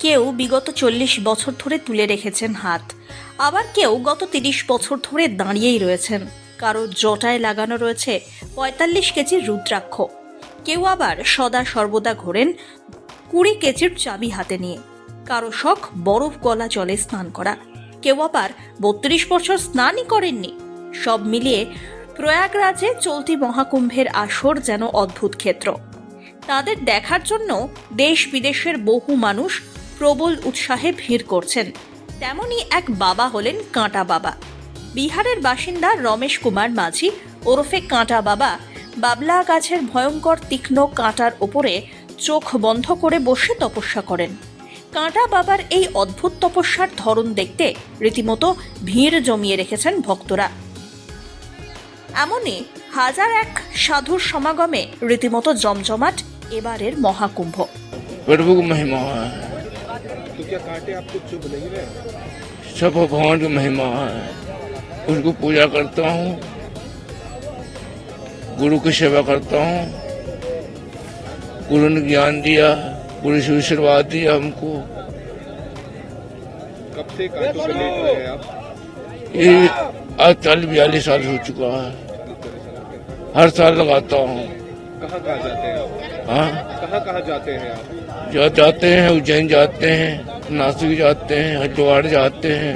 কেউ বিগত চল্লিশ বছর ধরে তুলে রেখেছেন হাত। আবার কেউ গত তিরিশ বছর ধরে দাঁড়িয়েই রয়েছেন। কারও জটায় লাগানো রয়েছে পঁয়তাল্লিশ কেজির রুদ্রাক্ষ। কেউ আবার সদা সর্বদা ঘোরেন কুড়ি কেজির চাবি হাতে নিয়ে। কারও শখ বরফ গলা জলে স্নান করা। কেউ আবার বত্রিশ বছর স্নানই করেননি। সব মিলিয়ে প্রয়াগরাজে চলতি মহাকুম্ভের আসর যেন অদ্ভুত ক্ষেত্র। তাদের দেখার জন্য দেশ বিদেশের বহু মানুষ প্রবল উৎসাহে ভিড় করছেন। তেমনই এক বাবা হলেন কাঁটা বাবা। বিহারের বাসিন্দা রমেশ কুমার মাঝি ওরফে কাঁটা বাবা বাবলা গাছের ভয়ঙ্কর তীক্ষ্ণ কাঁটার ওপরে চোখ বন্ধ করে বসে তপস্যা করেন। কাঁটা বাবার এই অদ্ভুত তপস্যার ধরন দেখতে রীতিমতো ভিড় জমিয়ে রেখেছেন ভক্তরা। এমনই হাজার এক সাধুর সমাগমে রীতিমতো জমজমাট এবারের মহাকুম্ভ। तो क्या कांटे आपको चुभ नहीं रहे सब भगवान की महिमा है। उसको पूजा करता हूँ। गुरु की सेवा करता हूँ। गुरु ने ज्ञान दिया गुरु से आशीर्वाद दिया हमको। कब से कांटों हैं आप? ये आज चालीस बयालीस साल हो चुका है। हर साल लगाता हूँ। कहाँ कहाँ जाते हैं आप? हाँ? कहाँ कहाँ जाते हैं आप? जो जाते हैं उज्जैन जाते हैं। नासिक जाते हैं हरिद्वार जाते हैं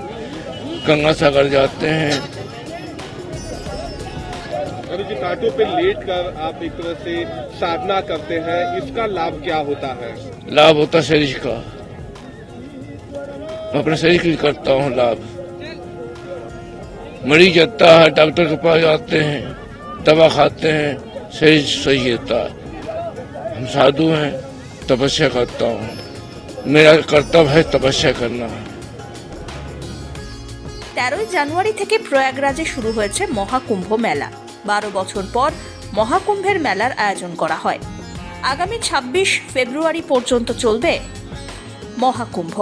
गंगा सागर जाते हैं। जी कांटों पे लेट कर आप एक तरह से साधना करते हैं इसका लाभ क्या होता है? लाभ होता है शरीर का। मैं अपने शरीर के लिए करता हूँ लाभ। मरीज़ जाता है डॉक्टर के पास जाते हैं दवा खाते हैं शरीर सही रहता है। हम साधु हैं तपस्या करता हूँ। मेरा कर्तव्य है तपस्या करना তেরোই জানুয়ারি থেকে প্রয়াগরাজে শুরু হয়েছে মহাকুম্ভ মেলা বারো বছর পর মহাকুম্ভের মেলার আয়োজন করা হয় আগামী ছাব্বিশ ফেব্রুয়ারি পর্যন্ত চলবে মহাকুম্ভ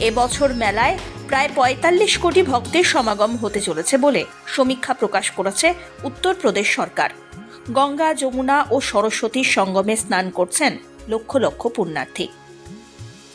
এবছর মেলায় প্রায় পঁয়তাল্লিশ কোটি ভক্তের সমাগম হতে চলেছে বলে সমীক্ষা প্রকাশ করেছে উত্তরপ্রদেশ সরকার গঙ্গা যমুনা ও সরস্বতীর সঙ্গমে স্নান করছেন লক্ষ লক্ষ পুণ্যার্থী